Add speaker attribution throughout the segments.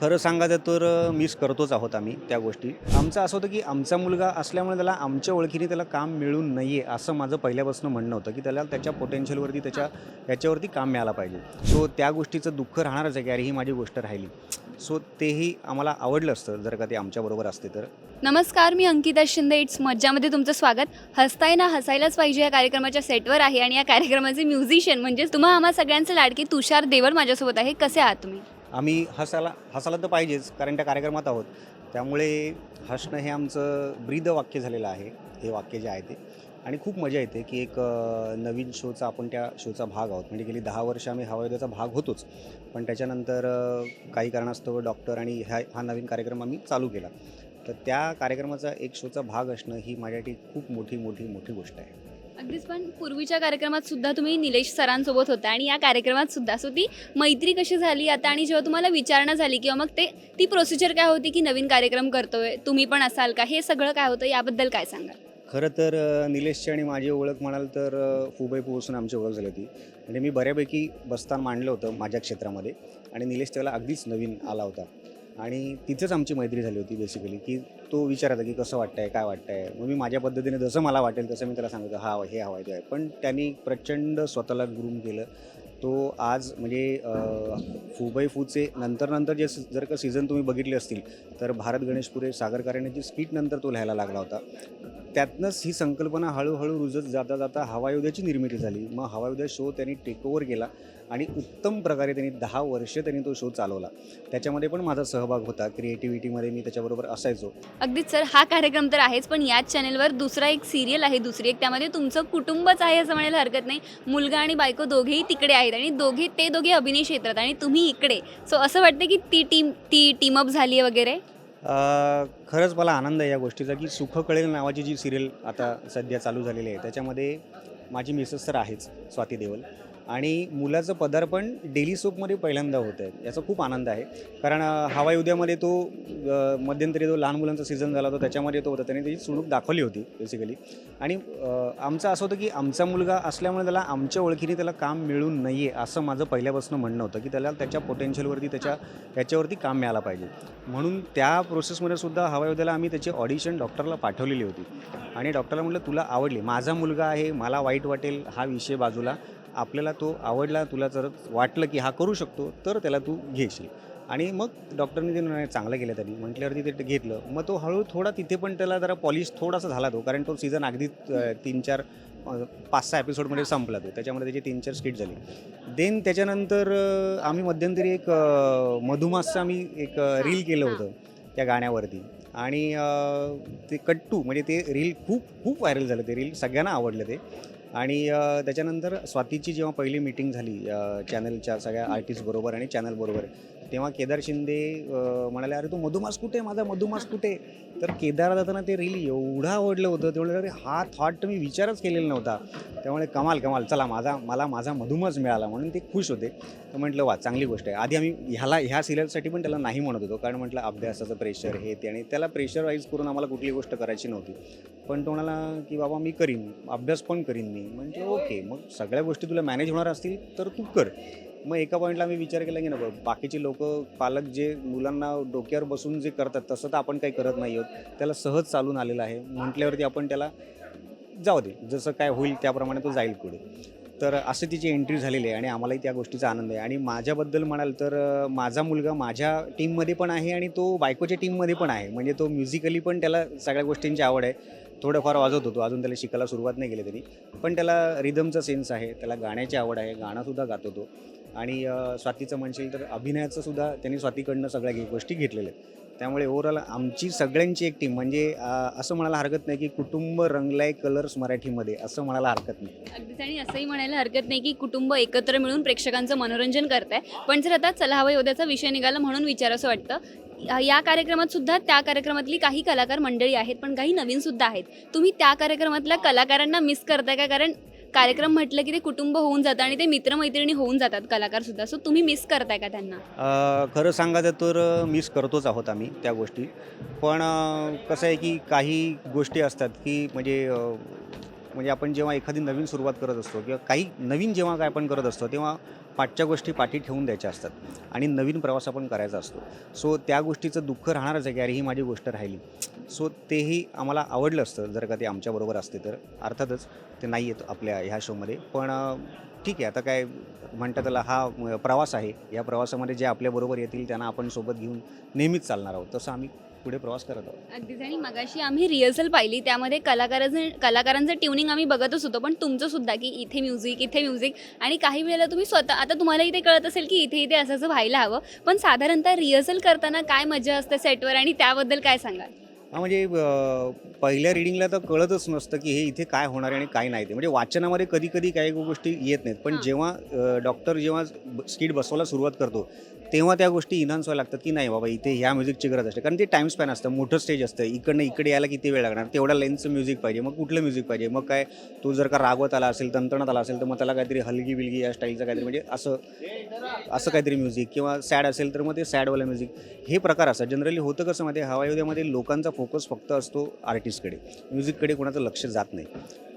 Speaker 1: खरं सांगायचं तर मिस करतोच आहोत आम्ही त्या गोष्टी. आमचं असं होतं की आमचा मुलगा असल्यामुळे त्याला आमच्या ओळखीने त्याला काम मिळून नाही आहे असं माझं पहिल्यापासून म्हणणं होतं की त्याला त्याच्या पोटेन्शियलवरती त्याच्या याच्यावरती काम मिळालं पाहिजे. सो त्या गोष्टीचं दुःख राहणारच आहे की अरे ही माझी गोष्ट राहिली. सो तेही आम्हाला आवडलं असतं जर का ते आमच्याबरोबर असते तर.
Speaker 2: नमस्कार मी अंकिता शिंदे. इट्स मज्जामध्ये तुमचं स्वागत. हसताय ना हसायलाच पाहिजे या कार्यक्रमाच्या सेटवर आहे आणि या कार्यक्रमाचे म्युझिशियन म्हणजेच तुम्हा आम्हा सगळ्यांचे लाडके तुषार देवर माझ्यासोबत आहे. कसे आहात तुम्ही?
Speaker 1: आम्ही हसायला हसायला तर पाहिजेच कारण त्या कार्यक्रमात आहोत. त्यामुळे हसणं हे आमचं ब्रीद वाक्य झालेलं आहे हे वाक्य जे आहे ते. आणि खूप मजा येते की एक नवीन शोचा आपण त्या शोचा भाग आहोत. म्हणजे गेली दहा वर्ष आम्ही हवायुद्धाचा भाग होतोच. पण त्याच्यानंतर काही कारणास्तव डॉक्टर आणि ह्या हा नवीन कार्यक्रम आम्ही चालू केला. तर त्या कार्यक्रमाचा एक शोचा भाग असणं ही माझ्यासाठी खूप मोठी मोठी मोठी गोष्ट आहे.
Speaker 2: अगदीच पण पूर्वीच्या कार्यक्रमात सुद्धा तुम्ही निलेश सरांसोबत होता आणि या कार्यक्रमात सुद्धा. सो ती मैत्री कशी झाली आता आणि जेव्हा तुम्हाला विचारणा झाली किंवा मग ते ती प्रोसिजर काय होती की नवीन कार्यक्रम करतोय तुम्ही पण असाल का? हे सगळं काय होतं? याबद्दल काय सांगाल?
Speaker 1: खरं तर निलेशची आणि माझी ओळख म्हणाल तर अ, फुबई पोहोचून आमची ओळख झाली होती. म्हणजे मी बऱ्यापैकी बस्तान मांडलं होतं माझ्या क्षेत्रामध्ये आणि निलेश त्याला अगदीच नवीन आला होता. आणि तिथेच आमची मैत्री झाली होती बेसिकली की तो विचारायचा की कसं वाटतंय काय वाटतंय. मग मी माझ्या पद्धतीने जसं मला वाटेल तसं मी त्याला सांगितलं हा हे हवायचं आहे पण त्यांनी प्रचंड स्वतःला ग्रूम केलं. तो आज म्हणजे अ, फुबई फूचे नंतर नंतर जे जर का सीझन तुम्ही बघितले असतील तर भारत गणेशपुरे सागर कारण्याची स्पीड नंतर तो लिहायला लागला होता. त्यातनंच ही संकल्पना हळूहळू रुजत जाता जाता हवायुद्याची निर्मिती झाली. मग हवायुद्या शो त्यांनी टेक ओव्हर केला आणि उत्तम प्रकारे त्यांनी दहा वर्ष त्यांनी तो शो चालवला. त्याच्यामध्ये पण माझा सहभाग होता. क्रिएटिव्हिटीमध्ये मी त्याच्याबरोबर असायचो.
Speaker 2: अगदीच सर हा कार्यक्रम तर आहेच पण याच चॅनेलवर दुसरा एक सिरियल आहे दुसरी एक त्यामध्ये तुमचं कुटुंबच आहे असं म्हणायला हरकत नाही. मुलगा आणि बायको दोघेही तिकडे आहेत आणि दोघे ते दोघे अभिनय क्षेत्रात आणि तुम्ही इकडे. सो असं वाटतं की ती टीम ती टीमअप झाली आहे वगैरे?
Speaker 1: खरंच मला आनंद आहे या गोष्टीचा की सुख कळेल नावाची जी सिरियल आता सध्या चालू झालेली आहे त्याच्यामध्ये माझी मिसेस तर आहेच स्वाती देवल. आणि मुलाचं पदार्पण डेली सोपमध्ये पहिल्यांदा होतं आहे. याचा खूप आनंद आहे. कारण हवाई उद्यामध्ये तो मध्यंतरी जो लहान मुलांचा सीझन झाला होता त्याच्यामध्ये तो होता. त्याने त्याची चुणूक दाखवली होती बेसिकली आणि आमचं असं होतं की आमचा मुलगा असल्यामुळे त्याला आमच्या ओळखीने त्याला काम मिळून नाही आहे असं माझं पहिल्यापासून म्हणणं होतं की त्याला त्याच्या पोटेन्शियलवरती त्याच्या त्याच्यावरती काम मिळालं पाहिजे. म्हणून त्या प्रोसेसमध्ये सुद्धा हवाई उद्याला आम्ही त्याची ऑडिशन डॉक्टरला पाठवलेली होती. आणि डॉक्टरला म्हटलं तुला आवडली. माझा मुलगा आहे मला वाईट वाटेल हा विषय बाजूला. आपल्याला तो आवडला तुला जर वाटलं की हा करू शकतो तर त्याला तू घेशील. आणि मग डॉक्टरने ते नाही, चांगलं केलं त्यांनी. म्हटल्यावरती ते घेतलं. मग तो हळू थोडा तिथे पण त्याला जरा पॉलिश थोडासा झाला तो कारण तो सीझन अगदी तीन चार पाच सहा एपिसोडमध्ये संपला तो. त्याच्यामध्ये त्याची तीन चार स्किट झाली. देन त्याच्यानंतर आम्ही मध्यंतरी एक मधुमासचं आम्ही एक रील केलं होतं त्या गाण्यावरती. आणि ते कट्टू म्हणजे ते रील खूप खूप व्हायरल झालं. ते रील सगळ्यांना आवडलं ते. आणि त्याच्यानंतर स्वातीची जेव्हा पहिली मीटिंग झाली चॅनलच्या सगळ्या आर्टिस्टबरोबर आणि चॅनलबरोबर तेव्हा केदार शिंदे म्हणाले अरे तू मधुमास कुठे माझा मधुमास कुठे तर केदार जाताना ते रील एवढं आवडलं होतं त्यामुळे अरे हा थॉट मी विचारच केलेला नव्हता. त्यामुळे कमाल कमाल चला माझा मला माझा मधुमास मिळाला. म्हणून ते खुश होते. तर म्हटलं वा चांगली गोष्ट आहे. आधी आम्ही ह्याला ह्या सिरियलसाठी पण त्याला नाही म्हणत होतो कारण म्हटलं अभ्यासाचं प्रेशर हे ते आणि त्याला प्रेशर वाईज करून आम्हाला कुठली गोष्ट करायची नव्हती. पण तो म्हणाला की बाबा मी करीन अभ्यास पण करीन मी. म्हणजे ओके मग सगळ्या गोष्टी तुला मॅनेज होणार असतील तर तू कर. मग एका पॉईंटला मी विचार केला की ना बाकीचे लोक पालक जे मुलांना डोक्यावर बसून जे करतात तसं तर आपण काही करत नाही आहोत त्याला सहज चालून आलेलं आहे. म्हटल्यावरती आपण त्याला जाऊ दे जसं काय होईल त्याप्रमाणे तो जाईल पुढे. तर असं तिची एंट्री झालेली आहे आणि आम्हालाही त्या गोष्टीचा आनंद आहे. आणि माझ्याबद्दल म्हणाल तर माझा मुलगा माझ्या टीममध्ये पण आहे आणि तो बायकोच्या टीममध्ये पण आहे. म्हणजे तो म्युझिकली पण त्याला सगळ्या गोष्टींची आवड आहे. थोडंफार वाजवत होतो. अजून त्याला शिकायला सुरुवात नाही केली त्यांनी पण त्याला रिदमचा सेन्स आहे. त्याला गाण्याची आवड आहे. गाणंसुद्धा गातो तो आणि स्वातीचं म्हणशील तर अभिनयाचं सुद्धा त्यांनी स्वातीकडनं सगळ्या गोष्टी घेतलेल्या आहेत. त्यामुळे ओव्हरऑल आमची सगळ्यांची एक टीम म्हणजे असं म्हणायला हरकत नाही की कुटुंब रंगलाय कलर्स मराठीमध्ये. असं म्हणायला हरकत नाही.
Speaker 2: अगदीच. आणि असंही म्हणायला हरकत नाही की कुटुंब एकत्र मिळून प्रेक्षकांचं मनोरंजन करत आहे पण जर आता चला हवा योद्याचा विषय निघाला म्हणून विचार असं वाटतं. या- या कार्यक्रमात सुद्धा त्या कार्यक्रमातली काही कलाकार मंडळी आहेत पण काही नवीन सुद्धा आहेत. तुम्ही त्या कार्यक्रमातल्या कलाकारांना मिस करताय का? कारण कार्यक्रम म्हटलं की ते कुटुंब होऊन जातं आणि ते मित्रमैत्रिणी होऊन जातात कलाकार सुद्धा सो तुम्ही मिस करताय का त्यांना?
Speaker 1: खरं सांगायचं तर मिस करतोच आहोत आम्ही त्या गोष्टी. पण कसं आहे की काही गोष्टी असतात की म्हणजे म्हणजे आपण जेव्हा एखादी नवीन सुरुवात करत असतो किंवा काही नवीन जेव्हा काय आपण करत असतो तेव्हा पाठच्या गोष्टी पाठी ठेवून द्यायच्या असतात आणि नवीन प्रवास आपण करायचा असतो. सो त्या गोष्टीचं दुःख राहणारच आहे की अरे ही माझी गोष्ट राहिली. सो तेही आम्हाला आवडलं असतं. जर का ते आमच्याबरोबर असते तर. अर्थातच ते नाही येत आपल्या ह्या शोमध्ये. पण ठीक आहे. आता काय म्हणतात त्याला हा प्रवास आहे. या प्रवासामध्ये जे आपल्याबरोबर येतील त्यांना आपण सोबत घेऊन नेहमीच चालणार आहोत. तसं आम्ही पुढे प्रवास करत आहोत.
Speaker 2: अगदीच आणि मगाशी आम्ही रिहर्सल पाहिली. त्यामध्ये कलाकारांचं कलाकारांचं ट्युनिंग आम्ही बघतच होतो. पण तुमचं सुद्धा की इथे म्युझिक इथे म्युझिक आणि काही वेळेला तुम्ही स्वतः आता तुम्हाला इथे कळत असेल की इथे इथे असं असं व्हायला हवं. पण साधारणतः रिहर्सल करताना काय मजा असते सेटवर आणि त्याबद्दल काय सांगाल?
Speaker 1: हा म्हणजे पहिल्या रिडिंगला तर कळतच नसतं की हे इथे काय होणार आहे आणि काय नाही ते म्हणजे वाचनामध्ये कधी कधी काही गोष्टी येत नाहीत पण. जेव्हा डॉक्टर जेव्हा स्किट बसवायला सुरुवात करतो तेव्हा त्या गोष्टी इन्हान्स व्हायला लागतात की नाही बाबा इथे ह्या म्युझिकची गरज असते. कारण ते टाईम स्पॅन असतं मोठं स्टेज असतं. इकडनं इकडे यायला किती वेळ लागणार? तेवढ्या लेन्थचं म्युझिक पाहिजे. मग कुठलं म्युझिक पाहिजे? मग काय? तो जर का रागवत आला असेल तंतणत आला असेल तर मग त्याला काहीतरी हलगी बिलगी या स्टाईलचं काहीतरी म्हणजे असं असं काहीतरी म्युझिक किंवा सॅड असेल तर मग ते सॅडवालं म्युझिक. हे प्रकार असतात. जनरली होतं कसं मध्ये हवायुद्यामध्ये लोकांचा फोकस फक्त असतो आर्टिस्टकडे. म्युझिककडे कोणाचं लक्ष जात नाही.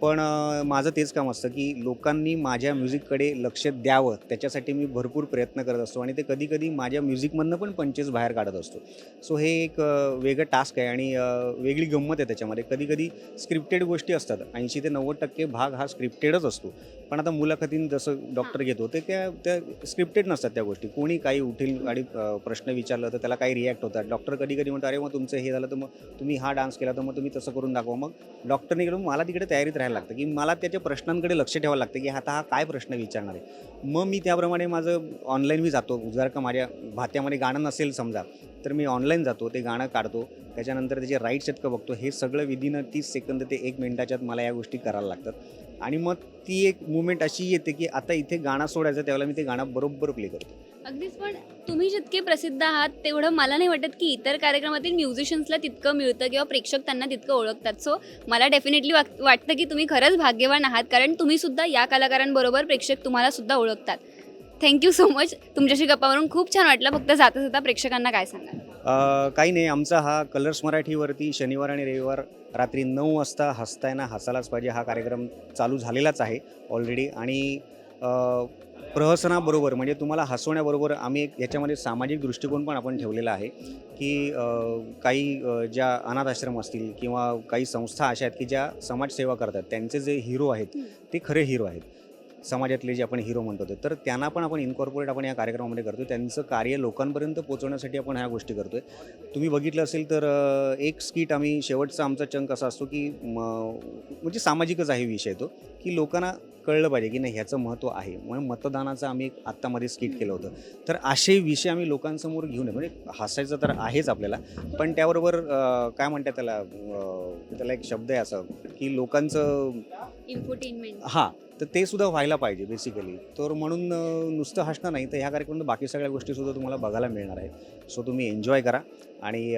Speaker 1: पण माझं तेच काम असतं की लोकांनी माझ्या म्युझिककडे लक्ष द्यावं. त्याच्यासाठी मी भरपूर प्रयत्न करत असतो आणि ते कधी कधी माझ्या म्युझिकमधनं पण पंचेस बाहेर काढत असतो. सो हे एक वेगळं टास्क आहे आणि वेगळी गंमत आहे त्याच्यामध्ये. कधी कधी स्क्रिप्टेड गोष्टी असतात. ऐंशी ते नव्वद टक्के भाग हा स्क्रिप्टेडच असतो. पण आता मुलाखतीन जसं डॉक्टर घेतो ते त्या त्या स्क्रिप्टेड नसतात त्या गोष्टी. कोणी काही उठील आणि प्रश्न विचारलं तर त्याला काही रिॲक्ट होतात. डॉक्टर कधी कधी म्हणतो अरे मग तुमचं हे झालं तर मग तुम्ही हा डान्स केला तर मग तुम्ही तसं करून दाखवा. मग डॉक्टरने केलं मला तिकडे तयारीत राहायला लागतं की मला त्याच्या प्रश्नांकडे लक्ष ठेवावं लागतं की आता हा काय प्रश्न विचारणार आहे. मग मी त्याप्रमाणे माझं ऑनलाईन मी जातो. जर का माझ्या भात्यामध्ये गाणं नसेल समजा तर मी ऑनलाईन जातो ते गाणं काढतो. त्याच्यानंतर त्याचे राईट शतकं बघतो. हे सगळं विदिन तीस सेकंद ते एक मिनटाच्यात मला या गोष्टी करायला लागतात. आणि मग ती एक मुवमेंट अशी येते की आता इथे गाणं सोडायचं त्यावेळेला मी ते गाणं बरोबर प्ले करतो.
Speaker 2: अगदीच पण तुम्ही जितके प्रसिद्ध आहात तेवढं मला नाही वाटत की इतर कार्यक्रमातील म्युझिशियन्सला तितकं मिळतं किंवा प्रेक्षक त्यांना तितकं ओळखतात. सो मला डेफिनेटली वाटतं की तुम्ही खरंच भाग्यवान आहात कारण तुम्ही सुद्धा या कलाकारांबरोबर प्रेक्षक तुम्हाला सुद्धा ओळखतात. थँक्यू सो मच तुमच्याशी गप्पा मारून खूप छान वाटलं. फक्त जाता जाता प्रेक्षकांना काय
Speaker 1: सांगा काही नाही. आमचा हा कलर्स मराठीवरती शनिवार आणि रविवार रात्री नऊ वाजता हसताय ना हसायलाच पाहिजे. हा कार्यक्रम चालू झालेलाच आहे ऑलरेडी आणि प्रहसनाबरोबर म्हणजे तुम्हाला हसवण्याबरोबर आम्ही एक याच्यामध्ये सामाजिक दृष्टिकोन पण आपण ठेवलेला आहे की काही ज्या अनाथ आश्रम असतील किंवा काही संस्था अशा आहेत की ज्या समाजसेवा करतात त्यांचे जे हिरो आहेत ते खरे हिरो आहेत. समाजातले जे आपण हिरो म्हणतो तर त्यांना पण आपण इन्कॉर्पोरेट आपण या कार्यक्रमामध्ये करतो त्यांचं कार्य लोकांपर्यंत पोहोचवण्यासाठी आपण ह्या गोष्टी करतोय. तुम्ही बघितलं असेल तर एक स्किट आम्ही शेवटचा आमचा चंक असा असतो की म्हणजे सामाजिकच आहे विषय तो की लोकांना कळलं पाहिजे की नाही ह्याचं महत्त्व आहे. म्हणून मतदानाचं आम्ही एक आत्तामध्ये स्किट केलं होतं. तर असे विषय आम्ही लोकांसमोर घेऊन म्हणजे हसायचं तर आहेच आपल्याला. पण त्याबरोबर काय म्हणतात त्याला त्याला एक शब्द आहे असं की लोकांचं
Speaker 2: इन्फोटेनमेंट
Speaker 1: हां तर ते सुद्धा व्हायला पाहिजे बेसिकली तर म्हणून नुसतं हसणं नाही. तर ह्या कार्यक्रमात बाकी सगळ्या गोष्टीसुद्धा तुम्हाला बघायला मिळणार आहे सो तुम्ही एन्जॉय करा आणि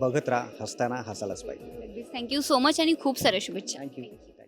Speaker 1: बघत राहा हसताना हसायलाच पाहिजे.
Speaker 2: थँक्यू सो मच आणि खूप साऱ्या शुभेच्छा.
Speaker 1: थँक्यू